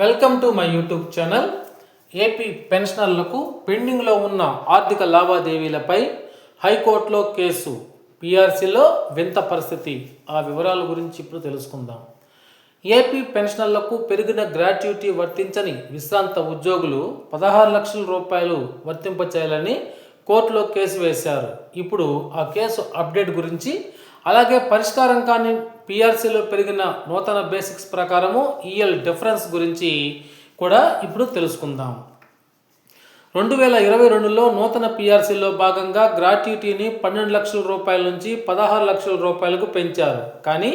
Welcome to my YouTube channel AP పెన్షనర్లకు పెండింగ్లో ఉన్న ఆర్థిక లావాదేవీలపై హైకోర్టులో కేసు పిఆర్సీలో వింత పరిస్థితి. ఆ వివరాల గురించి ఇప్పుడు తెలుసుకుందాం. ఏపీ పెన్షనర్లకు పెరిగిన గ్రాట్యుటీ వర్తించని విశ్రాంత ఉద్యోగులు పదహారు లక్షల రూపాయలు వర్తింపచేయాలని కోర్టులో కేసు వేశారు. ఇప్పుడు ఆ కేసు అప్డేట్ గురించి అలాగే పరిష్కారం కాని పిఆర్సీలో పెరిగిన నూతన బేసిక్స్ ప్రకారము ఈఎల్ డిఫరెన్స్ గురించి కూడా ఇప్పుడు తెలుసుకుందాం. రెండు వేల ఇరవై రెండులో నూతన పిఆర్సీలో భాగంగా గ్రాట్యుటీని పన్నెండు లక్షల రూపాయల నుంచి పదహారు లక్షల రూపాయలకు పెంచారు. కానీ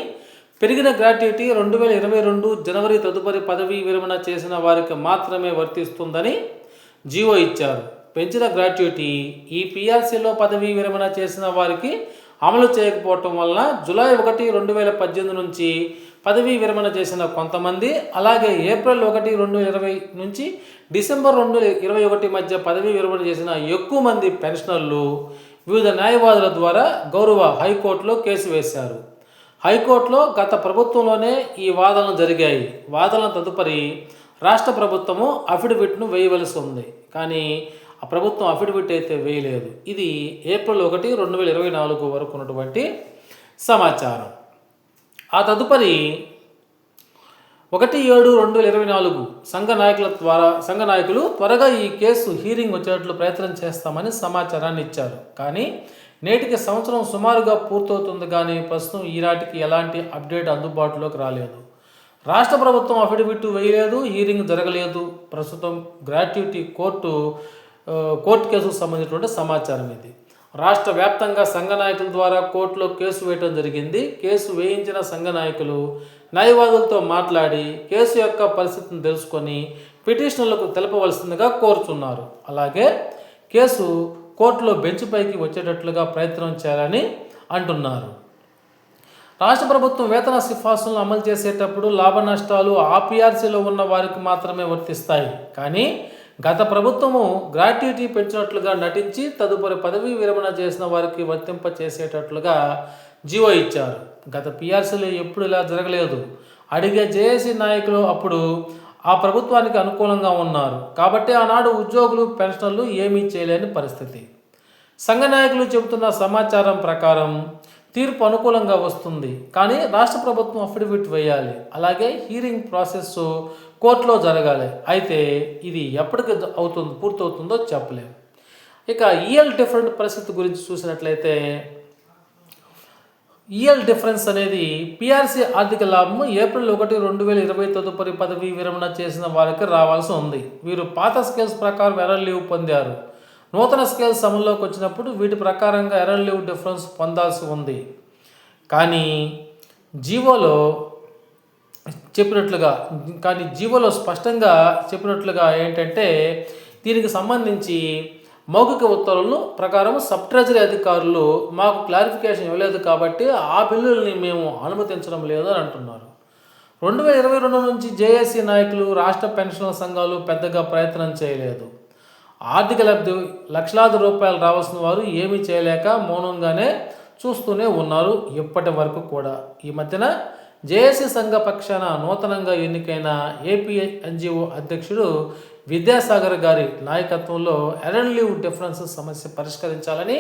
పెరిగిన గ్రాట్యుటీ రెండు వేల ఇరవై రెండు జనవరి తదుపరి పదవీ విరమణ చేసిన వారికి మాత్రమే వర్తిస్తుందని జీవో ఇచ్చారు. పెంచిన గ్రాట్యుటీ ఈ పిఆర్సీలో పదవీ విరమణ చేసిన వారికి అమలు చేయకపోవటం వలన జులై ఒకటి రెండు వేల పద్దెనిమిది నుంచి పదవీ విరమణ చేసిన కొంతమంది అలాగే ఏప్రిల్ ఒకటి రెండు వేల ఇరవై నుంచి డిసెంబర్ రెండు ఇరవై ఒకటి మధ్య పదవీ విరమణ చేసిన ఎక్కువ మంది పెన్షనర్లు వివిధ న్యాయవాదుల ద్వారా గౌరవ హైకోర్టులో కేసు వేశారు. హైకోర్టులో గత ప్రభుత్వంలోనే ఈ వాదనలు జరిగాయి. వాదనల తదుపరి రాష్ట్ర ప్రభుత్వము అఫిడవిట్ను వేయవలసి ఉంది. కానీ ఆ ప్రభుత్వం అఫిడవిట్ అయితే వేయలేదు. ఇది ఏప్రిల్ ఒకటి రెండు వేల ఇరవై నాలుగు వరకు ఉన్నటువంటి సమాచారం. ఆ తదుపరి ఒకటి ఏడు రెండు వేల ఇరవై నాలుగు సంఘ నాయకుల ద్వారా సంఘ నాయకులు త్వరగా ఈ కేసు హీరింగ్ వచ్చేట్లు ప్రయత్నం చేస్తామని సమాచారాన్ని ఇచ్చారు. కానీ నేటికి సంవత్సరం సుమారుగా పూర్తవుతుంది కానీ ప్రస్తుతం ఈనాటికి ఎలాంటి అప్డేట్ అందుబాటులోకి రాలేదు. రాష్ట్ర ప్రభుత్వం అఫిడవిట్ వేయలేదు హీరింగ్ జరగలేదు. ప్రస్తుతం గ్రాట్యుటీ కోర్టు కోర్టు కేసుకు సంబంధించినటువంటి సమాచారం ఇది. రాష్ట్ర వ్యాప్తంగా సంఘ నాయకుల ద్వారా కోర్టులో కేసు వేయటం జరిగింది. కేసు వేయించిన సంఘ నాయకులు న్యాయవాదులతో మాట్లాడి కేసు యొక్క పరిస్థితిని తెలుసుకొని పిటిషనర్లకు తెలపవలసిందిగా కోరుచున్నారు అలాగే కేసు కోర్టులో బెంచ్ పైకి వచ్చేటట్లుగా ప్రయత్నం చేయాలని అంటున్నారు. రాష్ట్ర ప్రభుత్వం వేతన సిఫార్సులను అమలు చేసేటప్పుడు లాభ నష్టాలు ఆర్సీలో ఉన్న వారికి మాత్రమే వర్తిస్తాయి. కానీ గత ప్రభుత్వము గ్రాట్యుటీ పెంచినట్లుగా నటించి తదుపరి పదవీ విరమణ చేసిన వారికి వర్తింప చేసేటట్లుగా జీవో ఇచ్చారు. గత పిఆర్సీలో ఎప్పుడు ఇలా జరగలేదు. అడిగే జేఏసీ నాయకులు అప్పుడు ఆ ప్రభుత్వానికి అనుకూలంగా ఉన్నారు. కాబట్టి ఆనాడు ఉద్యోగులు పెన్షన్లు ఏమీ చేయలేని పరిస్థితి. సంఘ నాయకులు చెబుతున్న సమాచారం ప్రకారం తీర్పు అనుకూలంగా వస్తుంది. కానీ రాష్ట్ర ప్రభుత్వం అఫిడవిట్ వేయాలి. అలాగే హీరింగ్ ప్రాసెస్ కోర్టులో జరగాలి. అయితే ఇది ఎప్పటికి అవుతుంది పూర్తవుతుందో చెప్పలేము. ఇక ఈఎల్ డిఫరెంట్ పరిస్థితి గురించి చూసినట్లయితే ఈఎల్ డిఫరెన్స్ అనేది పిఆర్సీ ఆర్థిక లాభం ఏప్రిల్ ఒకటి రెండు వేల ఇరవై తదుపరి పదవీ విరమణ చేసిన వారికి రావాల్సి ఉంది. వీరు పాత స్కేల్స్ ప్రకారం ఎర్ర లీవ్ పొందారు. నూతన స్కేల్స్ అమల్లోకి వచ్చినప్పుడు వీటి ప్రకారంగా ఎర్రర్ లీవ్ డిఫరెన్స్ పొందాల్సి ఉంది. కానీ జీవోలో చెప్పినట్లుగా కానీ జీవోలో స్పష్టంగా చెప్పినట్లుగా ఏంటంటే దీనికి సంబంధించి మౌఖిక ఉత్తర్వులను ప్రకారం సబ్ ట్రెజరీ అధికారులు మాకు క్లారిఫికేషన్ ఇవ్వలేదు కాబట్టి ఆ బిల్లుల్ని మేము అనుమతించడం లేదు అని అంటున్నారు. రెండు వేల ఇరవై రెండు నుంచి జేఏసీ నాయకులు రాష్ట్ర పెన్షన్ల సంఘాలు పెద్దగా ప్రయత్నం చేయలేదు. ఆర్థిక లబ్ధి లక్షలాది రూపాయలు రావాల్సిన వారు ఏమీ చేయలేక మౌనంగానే చూస్తూనే ఉన్నారు ఇప్పటి వరకు కూడా. ఈ మధ్యన జేఏసీ సంఘ పక్షాన నూతనంగా ఎన్నికైన ఏపీ ఎన్జిఓ అధ్యక్షుడు విద్యాసాగర్ గారి నాయకత్వంలో ఎరన్ లీవ్ డిఫరెన్స్ సమస్య పరిష్కరించాలని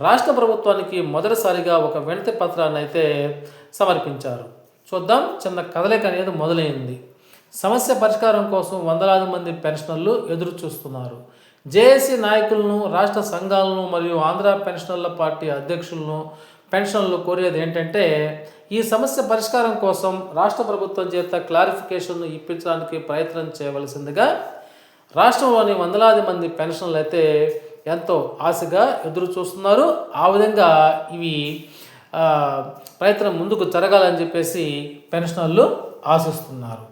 రాష్ట్ర ప్రభుత్వానికి మొదటిసారిగా ఒక వినతి పత్రాన్ని అయితే సమర్పించారు. చూద్దాం చిన్న కదలిక అనేది మొదలైంది. సమస్య పరిష్కారం కోసం వందలాది మంది పెన్షనర్లు ఎదురు చూస్తున్నారు జేఏసీ నాయకులను రాష్ట్ర సంఘాలను మరియు ఆంధ్ర పెన్షనర్ల పార్టీ అధ్యక్షులను పెన్షన్లు కోరేది ఏంటంటే ఈ సమస్య పరిష్కారం కోసం రాష్ట్ర ప్రభుత్వం చేత క్లారిఫికేషన్ను ఇప్పించడానికి ప్రయత్నం చేయవలసిందిగా రాష్ట్రంలోని వందలాది మంది పెన్షన్లు అయితే ఎంతో ఆశగా ఎదురు చూస్తున్నారు ఆ విధంగా ఇవి ప్రయత్నం ముందుకు జరగాలని చెప్పేసి పెన్షనర్లు ఆశిస్తున్నారు.